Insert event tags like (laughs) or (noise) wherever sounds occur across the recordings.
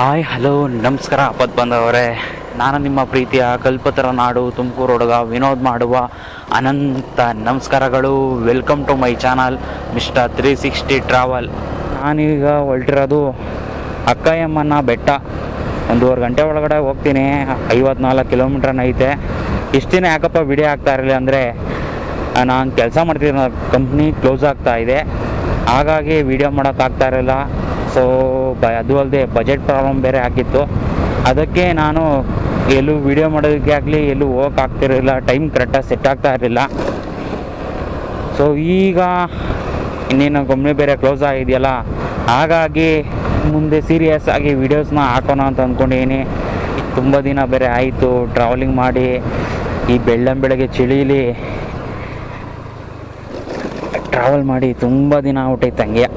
Hi hello ನಮಸ್ಕಾರ ಅಪ್ಪತ್ ಬಂದವರೇ ನಾನು ನಿಮ್ಮ ಪ್ರೀತಿಯ ಕಲ್ಪತರ ನಾಡು ತುಮಕೂರು ಹುಡುಗ ವಿನೋದ್ ಮಾಡುವ ಅನಂತ ನಮಸ್ಕಾರಗಳು. Welcome to my channel mister three sixty travel ನಾನೀಗ ಹೊರಟಿರೋದು ಅಕ್ಕಯ್ಯಮ್ಮನ ಬೆಟ್ಟ. ಒಂದೂವರೆ ಗಂಟೆ ಒಳಗಡೆ ಹೋಗ್ತೀನಿ. ಐವತ್ನಾಲ್ಕು ಕಿಲೋಮೀಟ್ರನ್ನ ಐತೆ. ಇಷ್ಟು ದಿನ ಯಾಕಪ್ಪ ವಿಡಿಯೋ ಆಗ್ತಾ ಇರಲಿಲ್ಲ ಅಂದರೆ, ನಾನು ಕೆಲಸ ಮಾಡ್ತಿರೋ ಕಂಪ್ನಿ ಕ್ಲೋಸ್ ಆಗ್ತಾ ಇದೆ. ಹಾಗಾಗಿ ವಿಡಿಯೋ ಮಾಡೋಕ್ಕಾಗ್ತಾ ಇರಲಿಲ್ಲ ಸೊ, ಬ ಅದು ಅಲ್ಲದೆ ಬಜೆಟ್ ಪ್ರಾಬ್ಲಮ್ ಬೇರೆ ಆಗಿತ್ತು. ಅದಕ್ಕೆ ನಾನು ಎಲ್ಲೂ ವಿಡಿಯೋ ಮಾಡೋದಕ್ಕೆ ಆಗಲಿ, ಎಲ್ಲೂ ಹೋಗಕ್ಕೆ ಆಗ್ತಿರಲಿಲ್ಲ ಟೈಮ್ ಕರೆಕ್ಟಾಗಿ ಸೆಟ್ ಆಗ್ತಾ ಇರಲಿಲ್ಲ. ಸೊ ಈಗ ಇನ್ನೇನು ಗೊಂಬೆ ಬೇರೆ ಕ್ಲೋಸ್ ಆಗಿದೆಯಲ್ಲ, ಹಾಗಾಗಿ ಮುಂದೆ ಸೀರಿಯಸ್ ಆಗಿ ವೀಡಿಯೋಸ್ನ ಹಾಕೋಣ ಅಂತ ಅಂದ್ಕೊಂಡಿದ್ದೀನಿ ತುಂಬ ದಿನ ಬೇರೆ ಆಯಿತು ಟ್ರಾವೆಲಿಂಗ್ ಮಾಡಿ, ಈ ಬೆಳ್ಳಂ ಬೆಳಗ್ಗೆ ಚಳಿಲಿ ಟ್ರಾವೆಲ್ ಮಾಡಿ, ತುಂಬ ದಿನ ಆಗ್ಬಿಟ್ಟೈತೆ ಹಂಗೆ.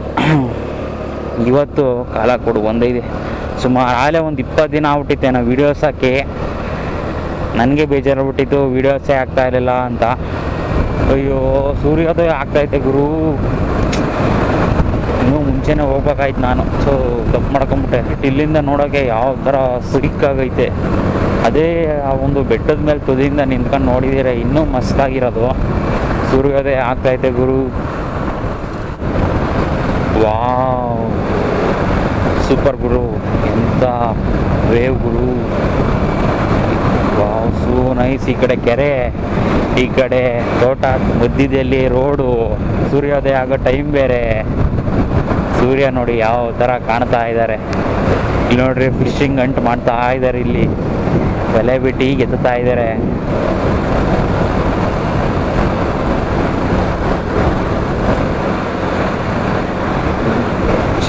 ಇವತ್ತು ಕಾಲ ಕೊಡು ಒಂದೈದೆ. ಸುಮಾರು ಆಗಲೇ ಒಂದು ಇಪ್ಪತ್ತು ದಿನ ಆಗ್ಬಿಟ್ಟಿತ್ತೆ, ನಾವು ವೀಡಿಯೋಸ್ ಹಾಕಿ. ನನಗೆ ಬೇಜಾರಾಗ್ಬಿಟ್ಟಿತ್ತು ವೀಡಿಯೋಸೇ ಆಗ್ತಾ ಇರಲಿಲ್ಲ ಅಂತ. ಅಯ್ಯೋ, ಸೂರ್ಯೋದಯ ಇದೆ ಗುರು. ಇನ್ನೂ ಮುಂಚೆನೇ ಹೋಗ್ಬೇಕಾಯ್ತು ನಾನು. ಸೊ, ತಪ್ಪು ಮಾಡ್ಕೊಂಬಿಟ್ಟೆ. ಇಲ್ಲಿಂದ ನೋಡೋಕ್ಕೆ ಯಾವ ಥರ ಸಿಕ್ಕಾಗೈತೆ ಅದೇ ಆ ಒಂದು ಬೆಟ್ಟದ ಮೇಲೆ ತುದಿಯಿಂದ ನಿಂತ್ಕೊಂಡು ನೋಡಿದರೆ, ಇನ್ನೂ ಮಸ್ತಾಗಿರೋದು ಸೂರ್ಯೋದಯ ಆಗ್ತಾಯಿದೆ ಗುರು. ವಾವ್. ಸೂಪರ್ ಗುರು ಎಂಥ ವೇವ್ ಗುರು ಸು ನೈಸ್ ಈ ಕಡೆ ಕೆರೆ, ಈ ಕಡೆ ತೋಟ, ಮಧ್ಯದಲ್ಲಿ ರೋಡು ಸೂರ್ಯೋದಯ ಆಗೋ ಟೈಮ್ ಬೇರೆ. ಸೂರ್ಯ ನೋಡಿ ಯಾವ ಥರ ಕಾಣ್ತಾ ಇದ್ದಾರೆ ಇಲ್ಲಿ ನೋಡ್ರಿ ಫಿಶಿಂಗ್ ಅಂಟು ಮಾಡ್ತಾ ಇದ್ದಾರೆ ಇಲ್ಲಿ. ಬಲೆ ಬಿಟ್ಟು ಈಗ ಎತ್ತುತ್ತಾ ಇದ್ದಾರೆ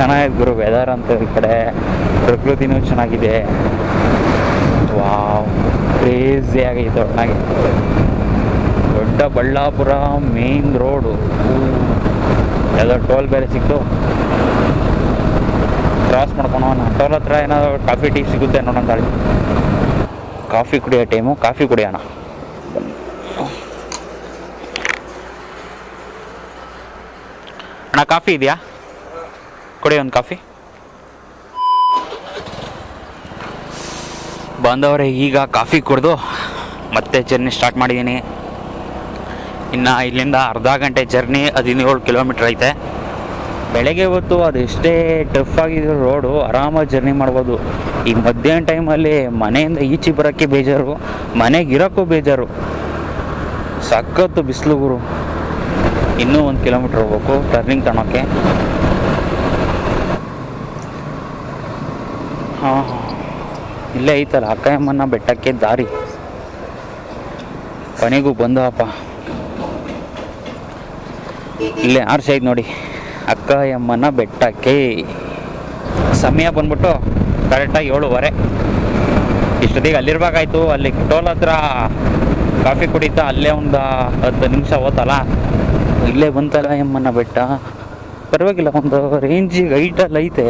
ಚೆನ್ನಾಗಿದೆ ಗುರು ವೆದರ್ ಅಂತ ಈ ಕಡೆ ಪ್ರಕೃತಿನೂ ಚೆನ್ನಾಗಿದೆ. ವಾವ್ ಕ್ರೇಜಿ ಆಗೈತೆ ಒಟ್ಟಾಗಿ ದೊಡ್ಡ ಬಳ್ಳಾಪುರ ಮೇನ್ ರೋಡು ಯಾವುದೋ ಟೋಲ್ ಬೇರೆ ಸಿಕ್ತು. ಕ್ರಾಸ್ ಮಾಡ್ಕೊಂಡು ಟೋಲ್ ಹತ್ರ ಏನಾದರೂ ಕಾಫಿ ಟೀ ಸಿಗುತ್ತೆ ನೋಡೋಣ ತಾಳಿ ಕಾಫಿ ಕುಡಿಯೋ ಟೈಮು ಕಾಫಿ ಕುಡಿಯೋಣ. ಅಣ್ಣ ಕಾಫಿ ಇದೆಯಾ? ಕೊಡಿ ಒಂದು ಕಾಫಿ. ಬಂದವರೇ ಈಗ ಕಾಫಿ ಕುಡಿದು ಮತ್ತೆ ಜರ್ನಿ ಸ್ಟಾರ್ಟ್ ಮಾಡಿದ್ದೀನಿ ಇನ್ನು ಇಲ್ಲಿಂದ ಅರ್ಧ ಗಂಟೆ ಜರ್ನಿ ಹದಿನೇಳು ಕಿಲೋಮೀಟ್ರ್ ಐತೆ. ಬೆಳಗ್ಗೆ ಹೊತ್ತು ಅದು ಎಷ್ಟೇ ಟಫ್ ಆಗಿದ್ರು ರೋಡು ಆರಾಮಾಗಿ ಜರ್ನಿ ಮಾಡ್ಬೋದು. ಈ ಮಧ್ಯಾಹ್ನ ಟೈಮಲ್ಲಿ ಮನೆಯಿಂದ ಈಚೆ ಬರೋಕ್ಕೆ ಬೇಜಾರು, ಮನೆಗೆ ಇರೋಕ್ಕೂ ಬೇಜಾರು. ಸಖತ್ತು ಬಿಸಿಲು ಗುರು. ಇನ್ನೂ ಒಂದು ಕಿಲೋಮೀಟ್ರ್ ಹೋಗ್ಬೇಕು ಟರ್ನಿಂಗ್ ತಗೊಳಕ್ಕೆ ಇಲ್ಲೇ ಐತಲ್ಲ ಅಕ್ಕಯಮ್ಮನ ಬೆಟ್ಟಕ್ಕೆ ದಾರಿ. ಕೊನೆಗೂ ಬಂದವಪ್ಪ. ಇಲ್ಲೇ ಆರ್ಸಿ ಐತೆ ನೋಡಿ ಅಕ್ಕಯಮ್ಮನ ಬೆಟ್ಟಕ್ಕೆ. ಸಮಯ ಬಂದ್ಬಿಟ್ಟು ಕರೆಕ್ಟಾಗಿ ಏಳುವರೆ. ಇಷ್ಟೊತ್ತಿಗೆ ಅಲ್ಲಿರ್ಬೇಕಾಯ್ತು, ಅಲ್ಲಿ ಟೋಲ್ ಹತ್ರ ಕಾಫಿ ಕುಡಿತಾ, ಅಲ್ಲೇ ಒಂದು ಹತ್ತು ನಿಮಿಷ ಹೋತಲ್ಲ. ಇಲ್ಲೇ ಬಂತಲ್ಲ ಯಮ್ಮನ ಬೆಟ್ಟ. ಪರವಾಗಿಲ್ಲ, ಒಂದು ರೇಂಜಿಗೆ ಹೈಟಲ್ಲಿ ಐತೆ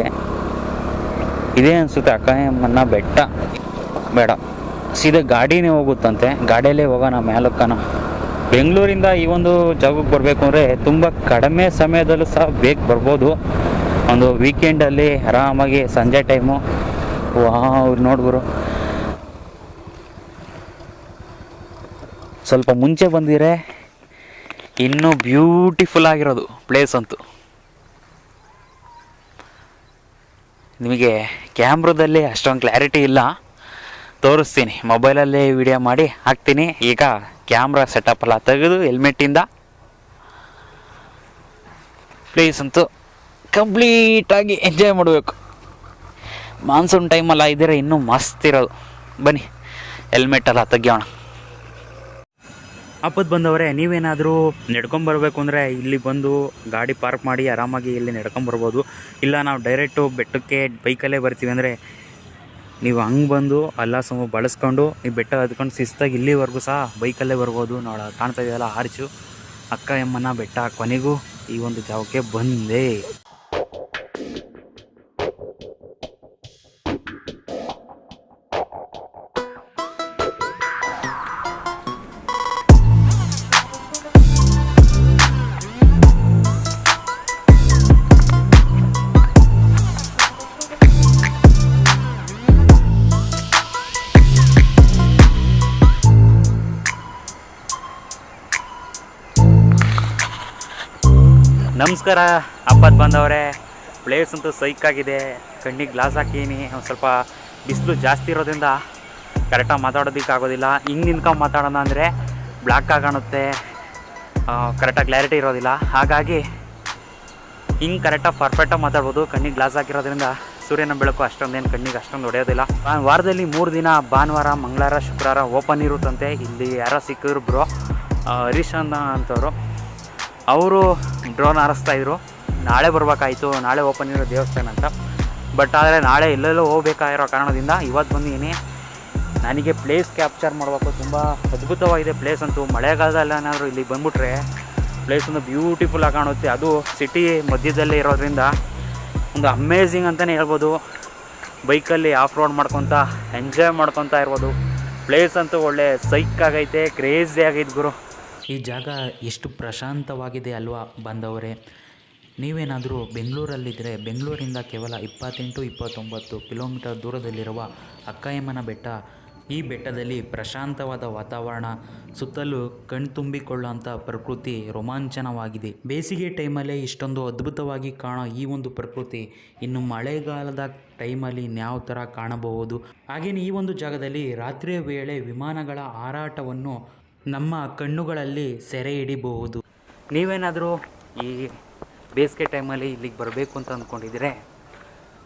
ಇದೇ ಅನಿಸುತ್ತೆ ಅಕ್ಕಾಯಮ್ಮನ ಬೆಟ್ಟ. ಬೇಡ. ಸೀದಾ ಗಾಡಿನೇ ಹೋಗುತ್ತಂತೆ. ಗಾಡಿಯಲ್ಲೇ ಹೋಗೋಣ, ಮೇಲಕ್ಕನ. ಬೆಂಗಳೂರಿಂದ ಈ ಒಂದು ಜಾಗಕ್ಕೆ ಬರಬೇಕು ಅಂದರೆ ತುಂಬ ಕಡಿಮೆ ಸಮಯದಲ್ಲೂ ಸಹ ಬೇಗ ಬರ್ಬೋದು. ಒಂದು ವೀಕೆಂಡಲ್ಲಿ ಆರಾಮಾಗಿ ಸಂಜೆ ಟೈಮು ವಾ ಅವ್ರು ನೋಡ್ಬರು ಸ್ವಲ್ಪ ಮುಂಚೆ ಬಂದಿರೆ ಇನ್ನೂ ಬ್ಯೂಟಿಫುಲ್ ಆಗಿರೋದು ಪ್ಲೇಸ್ ಅಂತೂ. ನಿಮಗೆ ಕ್ಯಾಮ್ರದಲ್ಲಿ ಅಷ್ಟೊಂದು ಕ್ಲಾರಿಟಿ ಇಲ್ಲ. ತೋರಿಸ್ತೀನಿ. ಮೊಬೈಲಲ್ಲೇ ವಿಡಿಯೋ ಮಾಡಿ ಹಾಕ್ತೀನಿ. ಈಗ ಕ್ಯಾಮ್ರಾ ಸೆಟಪ್ ಎಲ್ಲ ತೆಗೆದು ಹೆಲ್ಮೆಟ್ಟಿಂದ ಪ್ಲೇಸ್ ಅಂತೂ ಕಂಪ್ಲೀಟಾಗಿ ಎಂಜಾಯ್ ಮಾಡಬೇಕು. ಮಾನ್ಸೂನ್ ಟೈಮಲ್ಲ ಇದ್ದರೆ ಇನ್ನೂ ಮಸ್ತ್ ಇರೋದು. ಬನ್ನಿ ಹೆಲ್ಮೆಟ್ ಎಲ್ಲ ತೆಗಿಯೋಣ. ಆಪತ್ತು ಬಂದವರೇ, ನೀವೇನಾದರೂ ನಡ್ಕೊಂಬರ್ಬೇಕು ಅಂದರೆ ಇಲ್ಲಿ ಬಂದು ಗಾಡಿ ಪಾರ್ಕ್ ಮಾಡಿ ಆರಾಮಾಗಿ ಇಲ್ಲಿ ನಡ್ಕೊಂಬರ್ಬೋದು ಇಲ್ಲ ನಾವು ಡೈರೆಕ್ಟು ಬೆಟ್ಟಕ್ಕೆ, ಬೈಕಲ್ಲೇ ಬರ್ತೀವಿ ಅಂದರೆ ನೀವು ಹಂಗೆ ಬಂದು ಅಲ್ಲ ಸಮ ಬಳಸ್ಕೊಂಡು, ಈ ಬೆಟ್ಟ ಹತ್ಕೊಂಡು ಶಿಸ್ತಾಗಿ ಇಲ್ಲಿವರೆಗೂ ಸಹ ಬೈಕಲ್ಲೇ ಬರ್ಬೋದು. ನೋಡ ಕಾಣ್ತಾ ಇದೆಯಲ್ಲ ಆರ್ಚು, ಅಕ್ಕ ಎಮ್ಮನ ಬೆಟ್ಟ ಕೊನೆಗೂ ಈ ಒಂದು ಜಾಗಕ್ಕೆ ಬಂದೆ. ನಮಸ್ಕಾರ ಹಬ್ಬದ ಬಂದವರೇ. ಪ್ಲೇಸ್ ಅಂತೂ ಸೈಕಾಗಿದೆ ಕಣ್ಣಿಗೆ ಗ್ಲಾಸ್ ಹಾಕೀನಿ. ಒಂದು ಸ್ವಲ್ಪ ಬಿಸಿಲು ಜಾಸ್ತಿ ಇರೋದ್ರಿಂದ ಕರೆಕ್ಟಾಗಿ ಮಾತಾಡೋದಕ್ಕೆ ಆಗೋದಿಲ್ಲ. ಹಿಂಗೆ ನಿಂತ್ಕೊಂಡು ಮಾತಾಡೋಣ ಅಂದರೆ ಬ್ಲ್ಯಾಕ್ ಕಾಣುತ್ತೆ. ಕರೆಕ್ಟಾಗಿ ಕ್ಲಾರಿಟಿ ಇರೋದಿಲ್ಲ. ಹಾಗಾಗಿ ಹಿಂಗೆ ಕರೆಕ್ಟಾಗಿ ಪರ್ಫೆಕ್ಟಾಗಿ ಮಾತಾಡ್ಬೋದು. ಕಣ್ಣಿಗೆ ಗ್ಲಾಸ್ ಹಾಕಿರೋದ್ರಿಂದ ಸೂರ್ಯನ ಬೆಳಕು ಅಷ್ಟೊಂದೇನು, ಕಣ್ಣಿಗೆ ಅಷ್ಟೊಂದು ಹೊಡೆಯೋದಿಲ್ಲ. ವಾರದಲ್ಲಿ ಮೂರು ದಿನ, ಭಾನುವಾರ, ಮಂಗಳವಾರ, ಶುಕ್ರವಾರ ಓಪನ್ ಇರುತ್ತಂತೆ. ಇಲ್ಲಿ ಯಾರೋ ಸಿಕ್ಕಿದ್ರು ಬ್ರೋ ಹರೀಶ್ ಅಂತವರು. ಅವರು ಡ್ರೋನ್ ಹಾರಿಸ್ತಾಯಿದ್ರು ನಾಳೆ ಬರ್ಬೇಕಾಯ್ತು, ನಾಳೆ ಓಪನ್ ಇರೋ ದೇವಸ್ಥಾನ ಅಂತ. ಬಟ್ ಆದರೆ ನಾಳೆ ಎಲ್ಲೆಲ್ಲೋ ಹೋಗ್ಬೇಕಾಗಿರೋ ಕಾರಣದಿಂದ ಇವತ್ತು ಬಂದಿದ್ದೀನಿ. ನನಗೆ ಪ್ಲೇಸ್ ಕ್ಯಾಪ್ಚರ್ ಮಾಡಬೇಕು, ತುಂಬ ಅದ್ಭುತವಾಗಿದೆ ಪ್ಲೇಸ್ ಅಂತೂ. ಮಳೆಗಾಲದಲ್ಲಿ ಏನಾದರೂ ಇಲ್ಲಿ ಬಂದ್ಬಿಟ್ರೆ ಪ್ಲೇಸ್ ಒಂದು ಬ್ಯೂಟಿಫುಲ್ ಆಗಿ ಕಾಣುತ್ತೆ. ಅದು ಸಿಟಿ ಮಧ್ಯದಲ್ಲೇ ಇರೋದ್ರಿಂದ ಒಂದು ಅಮೇಝಿಂಗ್ ಅಂತಲೇ ಹೇಳ್ಬೋದು. ಬೈಕಲ್ಲಿ ಆಫ್ ರೋಡ್ ಮಾಡ್ಕೊತ ಎಂಜಾಯ್ ಮಾಡ್ಕೊತಾ ಇರ್ಬೋದು. ಪ್ಲೇಸ್ ಅಂತೂ ಒಳ್ಳೆ ಸೈಕ್ ಆಗೈತೆ ಕ್ರೇಜಿ ಆಗೈತೆ ಗುರು. ಈ ಜಾಗ ಎಷ್ಟು ಪ್ರಶಾಂತವಾಗಿದೆ ಅಲ್ವಾ ಬಂದವರೇ ನೀವೇನಾದರೂ ಬೆಂಗಳೂರಲ್ಲಿದ್ದರೆ ಬೆಂಗಳೂರಿಂದ ಕೇವಲ ಇಪ್ಪತ್ತೆಂಟು ಇಪ್ಪತ್ತೊಂಬತ್ತು ಕಿಲೋಮೀಟರ್ ದೂರದಲ್ಲಿರುವ ಅಕ್ಕಯಮ್ಮನ ಬೆಟ್ಟ, ಈ ಬೆಟ್ಟದಲ್ಲಿ ಪ್ರಶಾಂತವಾದ ವಾತಾವರಣ, ಸುತ್ತಲೂ ಕಣ್ತುಂಬಿಕೊಳ್ಳುವಂಥ ಪ್ರಕೃತಿ ರೋಮಾಂಚನವಾಗಿದೆ. ಬೇಸಿಗೆ ಟೈಮಲ್ಲೇ ಇಷ್ಟೊಂದು ಅದ್ಭುತವಾಗಿ ಕಾಣೋ ಈ ಒಂದು ಪ್ರಕೃತಿ ಇನ್ನು ಮಳೆಗಾಲದ ಟೈಮಲ್ಲಿ ಇನ್ಯಾವ ಥರ ಕಾಣಬಹುದು? ಹಾಗೆಯೇ ಈ ಒಂದು ಜಾಗದಲ್ಲಿ ರಾತ್ರಿಯ ವೇಳೆ ವಿಮಾನಗಳ ಹಾರಾಟವನ್ನು ನಮ್ಮ ಕಣ್ಣುಗಳಲ್ಲಿ ಸೆರೆ ಹಿಡಿಬಹುದು. ನೀವೇನಾದರೂ ಈ ಬೇಸಿಗೆ ಟೈಮಲ್ಲಿ ಇಲ್ಲಿಗೆ ಬರಬೇಕು ಅಂತ ಅಂದ್ಕೊಂಡಿದ್ರೆ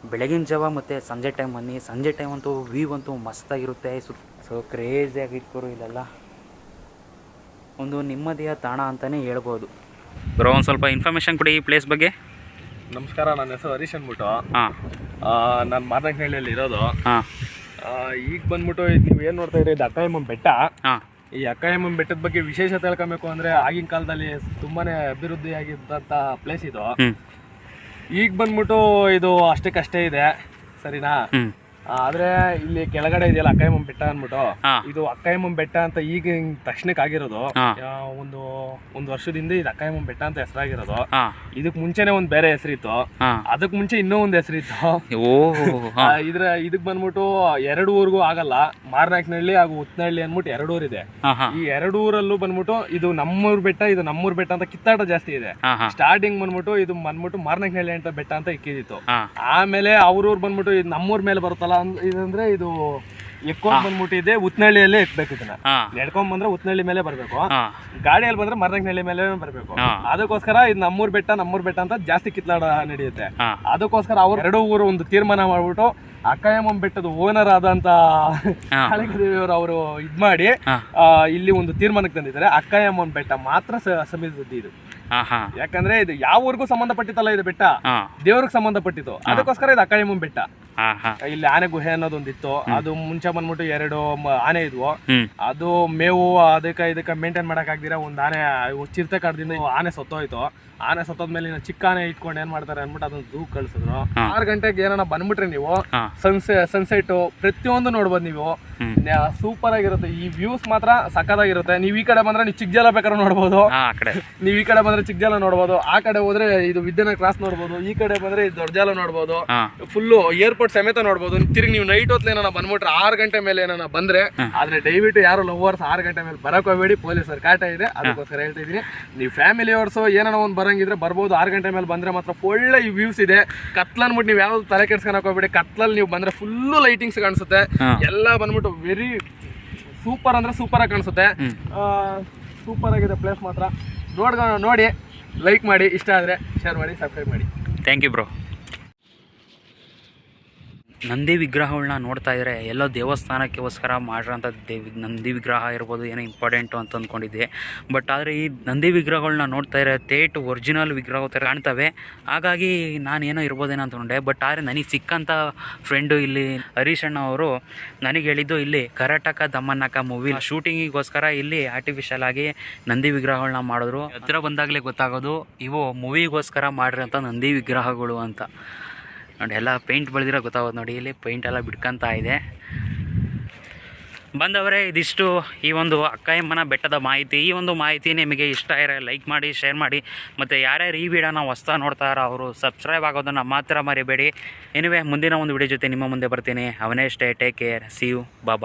ಬೆಳಗಿನ ಜಾವ ಮತ್ತು ಸಂಜೆ ಟೈಮ್ ಬನ್ನಿ. ಸಂಜೆ ಟೈಮ್ ಅಂತೂ ವ್ಯೂ ಅಂತೂ ಮಸ್ತಾಗಿರುತ್ತೆ ಸುತ್ತ ಸೊ ಕ್ರೇಜಿಯಾಗಿ ಆಗಿತ್ತು ಇಲ್ಲೆಲ್ಲ. ಒಂದು ನೆಮ್ಮದಿಯ ತಾಣ ಅಂತಲೇ ಹೇಳ್ಬೋದು. ಬ್ರೋ ಒಂದು ಸ್ವಲ್ಪ ಇನ್ಫಾರ್ಮೇಷನ್ ಕೊಡಿ ಈ ಪ್ಲೇಸ್ ಬಗ್ಗೆ. ನಮಸ್ಕಾರ ನನ್ನ ಹೆಸರು ಹರೀಶ್ ಅಂದ್ಬಿಟ್ಟು. ಹಾಂ. ನಾನು ಮಾರ್ನಹಳ್ಳಿಯಲ್ಲಿ ಇರೋದು. ಹಾಂ. ಆ, ಈಗ ಬಂದ್ಬಿಟ್ಟು ನೀವು ಏನು ನೋಡ್ತಾ ಇದ್ದೀರಿ? ಇದು ಅಕ್ಕಾಯಮ್ಮನ ಬೆಟ್ಟ. ಹಾಂ. ಈ ಅಕ್ಕಾಯಮ್ಮನ ಬೆಟ್ಟದ ಬಗ್ಗೆ ವಿಶೇಷ ತಿಳ್ಕೊಬೇಕು ಅಂದ್ರೆ ಆಗಿನ ಕಾಲದಲ್ಲಿ ತುಂಬಾನೇ ಅಭಿವೃದ್ಧಿ ಆಗಿದ್ದಂತ ಪ್ಲೇಸ್ ಇದು ಈಗ ಬಂದ್ಬಿಟ್ಟು ಇದು ಅಷ್ಟಕ್ಕಷ್ಟೇ ಇದೆ. ಸರಿನಾ? ಆದ್ರೆ ಇಲ್ಲಿ ಕೆಳಗಡೆ ಇದೆಯಲ್ಲ ಅಕ್ಕಯಮ್ಮ ಬೆಟ್ಟ ಅಂದ್ಬಿಟ್ಟು. ಇದು ಅಕ್ಕಾಯಮ್ಮ ಬೆಟ್ಟ ಅಂತ ಈಗ ತಕ್ಷಣಕ್ಕೆ ಆಗಿರೋದು. ಒಂದು ಒಂದು ವರ್ಷದಿಂದ ಇದು ಅಕ್ಕಾಯಮ್ಮ ಬೆಟ್ಟ ಅಂತ ಹೆಸರಾಗಿರೋದು. ಇದಕ್ ಮುಂಚೆನೆ ಒಂದ್ ಬೇರೆ ಹೆಸರಿತ್ತು. ಅದಕ್ ಮುಂಚೆ ಇನ್ನೂ ಒಂದ್ ಹೆಸರಿತ್ತು. ಇದ್ರ ಇದಕ್ ಬಂದ್ಬಿಟ್ಟು ಎರಡು ಊರಿಗೂ ಆಗಲ್ಲ. ಮಾರ್ನಾಯಕನಹಳ್ಳಿ ಹಾಗೂ ಉತ್ನಹಳ್ಳಿ ಅಂದ್ಬಿಟ್ಟು ಎರಡು ಊರಿದೆ. ಈ ಎರಡು ಊರಲ್ಲೂ ಬಂದ್ಬಿಟ್ಟು ಇದು ನಮ್ಮೂರ್ ಬೆಟ್ಟ ಇದು ನಮ್ಮೂರ್ ಬೆಟ್ಟ ಅಂತ ಕಿತ್ತಾಟ ಜಾಸ್ತಿ ಇದೆ. ಸ್ಟಾರ್ಟಿಂಗ್ ಬಂದ್ಬಿಟ್ಟು ಇದು ಬಂದ್ಬಿಟ್ಟು ಮಾರ್ನಾಯಕನಹಳ್ಳಿ ಅಂತ ಬೆಟ್ಟ ಅಂತ ಇಕ್ಕಿದಿತ್ತು. ಆಮೇಲೆ ಅವ್ರೂರ್ ಬಂದ್ಬಿಟ್ಟು ಇದು ನಮ್ಮೂರ್ ಮೇಲೆ ಬರುತ್ತಲ್ಲ ಇದಂದ್ರೆ ಇದು ಎಕ್ಕೊಂಡ್ ಬಂದ್ಬಿಟ್ಟಿದೆ ಇದೆ ಉತ್ತನಹಳ್ಳಿಯಲ್ಲೇ ಎಕ್ಬೇಕು ಇದನ್ನ. ನಡ್ಕೊಂಡ್ ಬಂದ್ರೆ ಉತ್ನಹಳ್ಳಿ ಮೇಲೆ ಬರ್ಬೇಕು. ಗಾಡಿಯಲ್ಲಿ ಬಂದ್ರೆ ಮರ್ನಾಯಕನಹಳ್ಳಿ ಮೇಲೆ ಬರ್ಬೇಕು. ಅದಕ್ಕೋಸ್ಕರ ಇದು ನಮ್ಮೂರ್ ಬೆಟ್ಟ ನಮ್ಮೂರ್ ಬೆಟ್ಟ ಅಂತ ಜಾಸ್ತಿ ಕಿತ್ಲಾಡ ನಡೆಯುತ್ತೆ. ಅದಕ್ಕೋಸ್ಕರ ಅವ್ರು ಎರಡು ಊರು ಒಂದು ತೀರ್ಮಾನ ಮಾಡ್ಬಿಟ್ಟು ಅಕ್ಕಯಮ್ಮನ ಬೆಟ್ಟದ ಓನರ್ ಆದಂತ. ಕಾಳಿಕದೇವಿಯವರು ಅವರು ಇದ್ ಮಾಡಿ ಇಲ್ಲಿ ಒಂದು ತೀರ್ಮಾನಕ್ಕೆ ತಂದಿದ್ದಾರೆ. ಅಕ್ಕಯಮ್ಮನ ಬೆಟ್ಟ ಮಾತ್ರ ಸಮಿತಿ ಇದು. ಯಾಕಂದ್ರೆ ಇದು ಯಾವ ಊರಿಗೂ ಸಂಬಂಧಪಟ್ಟಿತ್ತಲ್ಲ ಇದು ಬೆಟ್ಟ? ದೇವ್ರಿಗೆ ಸಂಬಂಧಪಟ್ಟಿತ್ತು. ಅದಕ್ಕೋಸ್ಕರ ಇದು ಅಕ್ಕಯಮ್ಮನ ಬೆಟ್ಟ. ಇಲ್ಲಿ ಆನೆ ಗುಹೆ ಅನ್ನೋದೊಂದಿತ್ತು. ಅದು ಮುಂಚೆ ಬಂದ್ಬಿಟ್ಟು ಎರಡು ಆನೆ ಇದ್ವು. ಅದು ಮೇವು ಅದಕ್ಕೆ ಇದಕ್ಕೆ ಮೇಂಟೈನ್ ಮಾಡಕ್ ಆಗ್ದಿರ ಒಂದ್ ಆನೆ ಚಿರತೆ ಕಾಡ್ದಿಂದ ಆನೆ ಸತ್ತೋಯ್ತು. ಆನೆ ಸತ್ತೋದ್ಮೇಲೆ ಮೇಲೆ ಚಿಕ್ಕ ಆನೆ ಇಟ್ಕೊಂಡು ಏನ್ ಮಾಡ್ತಾರೆ ಅನ್ಬಿಟ್ಟು ಅದನ್ನ ಝೂ ಕಳ್ಸಿದ್ರು. ಆರ್ ಗಂಟೆಗೆ ಏನಾರ ಬಂದ್ಬಿಟ್ರಿ ನೀವು ಸನ್ಸೆ ಸನ್ಸೆಟ್ ಪ್ರತಿಯೊಂದು ನೋಡ್ಬೋದು ನೀವು. ಸೂಪರ್ ಆಗಿರುತ್ತೆ. ಈ ವ್ಯೂಸ್ ಮಾತ್ರ ಸಖತ್ತಾಗಿರುತ್ತೆ. ನೀವು ಈ ಕಡೆ ಬಂದ್ರೆ ನೀವು ಚಿಕ್ಕಜಲ ಬೇಕಾದ್ರೆ ನೋಡ್ಬೋದು. (laughs) ನೀವು ಈ ಕಡೆ ಬಂದ್ರೆ ಚಿಕ್ಕಜಾಲ ನೋಡ್ಬೋದು. ಆ ಕಡೆ ಹೋದ್ರೆ ಇದು ವಿದ್ಯಾನ ಕ್ರಾಸ್ ನೋಡ್ಬೋದು. ಈ ಕಡೆ ಬಂದ್ರೆ ದೊಡ್ಡ ಜಾಲ ನೋಡ್ಬೋದು. ಫುಲ್ಲು ಏರ್ಪೋರ್ಟ್ ಸಮೇತ ನೋಡ್ಬೋದು. ತಿರುಗಿ ನೀವು ನೈಟ್ ಹೊತ್ತು ಏನಾರ ಬಂದ್ಬಿಟ್ರೆ ಆರ್ ಗಂಟೆ ಮೇಲೆ ಏನಾರ ಬಂದ್ರೆ ಆದ್ರೆ ದಯವಿಟ್ಟು ಯಾರು ಲವರ್ಸ್ ಆರ್ ಗಂಟೆ ಮೇಲೆ ಬರಕೋಬೇಡಿ ಹೋಗ್ಬೇಡಿ. ಪೊಲೀಸರು ಕಾಟ ಇದೆ. ಅದಕ್ಕೋಸ್ಕರ ಹೇಳ್ತಾ ಇದೀನಿ ನೀವು ಫ್ಯಾಮಿಲಿ ಅವರ್ಸು ಏನಾರ ಒಂದು ಬರಂಗಿದ್ರೆ ಬರ್ಬೋದು. ಆರು ಗಂಟೆ ಮೇಲೆ ಬಂದರೆ ಮಾತ್ರ ಒಳ್ಳೆ ವ್ಯೂಸ್ ಇದೆ. ಕತ್ಲ ಅನ್ಬಿಟ್ಟು ನೀವು ಯಾವ್ದು ತಲೆ ಕೆಡ್ಸ್ಕೊಳಕ್ ಹೋಗ್ಬೇಡಿ ಕತ್ಲಲ್ಲಿ ನೀವು ಬಂದರೆ ಫುಲ್ಲು ಲೈಟಿಂಗ್ಸ್ ಕಾಣಿಸುತ್ತೆ. ಎಲ್ಲ ಬಂದ್ಬಿಟ್ಟು ವೆರಿ ಸೂಪರ್ ಅಂದರೆ ಸೂಪರಾಗಿ ಕಾಣಿಸುತ್ತೆ. ಸೂಪರ್ ಆಗಿದೆ ಪ್ಲೇಸ್ ಮಾತ್ರ. ನೋಡ್ಗ ನೋಡಿ ಲೈಕ್ ಮಾಡಿ ಇಷ್ಟ ಆದರೆ ಶೇರ್ ಮಾಡಿ ಸಬ್ಸ್ಕ್ರೈಬ್ ಮಾಡಿ. ಥ್ಯಾಂಕ್ ಯು ಬ್ರೋ ನಂದಿ ವಿಗ್ರಹಗಳನ್ನ ನೋಡ್ತಾ ಇದ್ರೆ ಎಲ್ಲೋ ದೇವಸ್ಥಾನಕ್ಕೋಸ್ಕರ ಮಾಡಿರೋಂಥ ದೇವಿ ನಂದಿ ವಿಗ್ರಹ ಇರ್ಬೋದು ಏನೋ ಇಂಪಾರ್ಟೆಂಟು ಅಂತ ಅಂದ್ಕೊಂಡಿದ್ದೆ ಬಟ್ ಆದರೆ ಈ ನಂದಿ ವಿಗ್ರಹಗಳನ್ನ ನೋಡ್ತಾ ಇದ್ರೆ ತೇಟ್ ಒರಿಜಿನಲ್ ವಿಗ್ರಹ ಥರ ಕಾಣ್ತವೆ. ಹಾಗಾಗಿ ನಾನು ಏನೋ ಇರ್ಬೋದೇನೋ ಅಂದ್ಕೊಂಡೆ ಬಟ್ ಆದರೆ ನನಗೆ ಸಿಕ್ಕಂಥ ಫ್ರೆಂಡು ಇಲ್ಲಿ ಹರೀಶ್ ಅಣ್ಣ ಅವರು ನನಗೆ ಹೇಳಿದ್ದು ಇಲ್ಲಿ ಕರಾಟಕ ದಮ್ಮನ್ನಕ ಮೂವಿ ಶೂಟಿಂಗಿಗೋಸ್ಕರ ಇಲ್ಲಿ ಆರ್ಟಿಫಿಷಿಯಲ್ ಆಗಿ ನಂದಿ ವಿಗ್ರಹಗಳನ್ನ ಮಾಡಿದ್ರು. ಹತ್ರ ಬಂದಾಗಲೇ ಗೊತ್ತಾಗೋದು, ಇವು ಮೂವಿಗೋಸ್ಕರ ಮಾಡಿರೋಂಥ ನಂದಿ ವಿಗ್ರಹಗಳು ಅಂತ. ನೋಡಿ, ಎಲ್ಲ ಪೇಂಟ್ ಬೆಳೆದಿರೋ ಗೊತ್ತಾಗೋದು ನೋಡಿ, ಇಲ್ಲಿ ಪೇಂಟ್ ಎಲ್ಲ ಬಿಡ್ಕೊತಾ ಇದೆ. ಬಂದವರೇ, ಇದಿಷ್ಟು ಈ ಒಂದು ಅಕ್ಕಯಮ್ಮನ ಬೆಟ್ಟದ ಮಾಹಿತಿ. ಈ ಒಂದು ಮಾಹಿತಿ ನಿಮಗೆ ಇಷ್ಟ ಇರೋ ಲೈಕ್ ಮಾಡಿ ಶೇರ್ ಮಾಡಿ, ಮತ್ತು ಯಾರ್ಯಾರು ಈ ವಿಡಿಯೋನ ಹೊಸ್ತಾ ನೋಡ್ತಾರೋ ಅವರು ಸಬ್ಸ್ಕ್ರೈಬ್ ಆಗೋದನ್ನು ಮಾತ್ರ ಮರಿಬೇಡಿ. ಎನಿವೆ ಮುಂದಿನ ಒಂದು ವಿಡಿಯೋ ಜೊತೆ ನಿಮ್ಮ ಮುಂದೆ ಬರ್ತೀನಿ. ಅವನೇ stay take care see you bye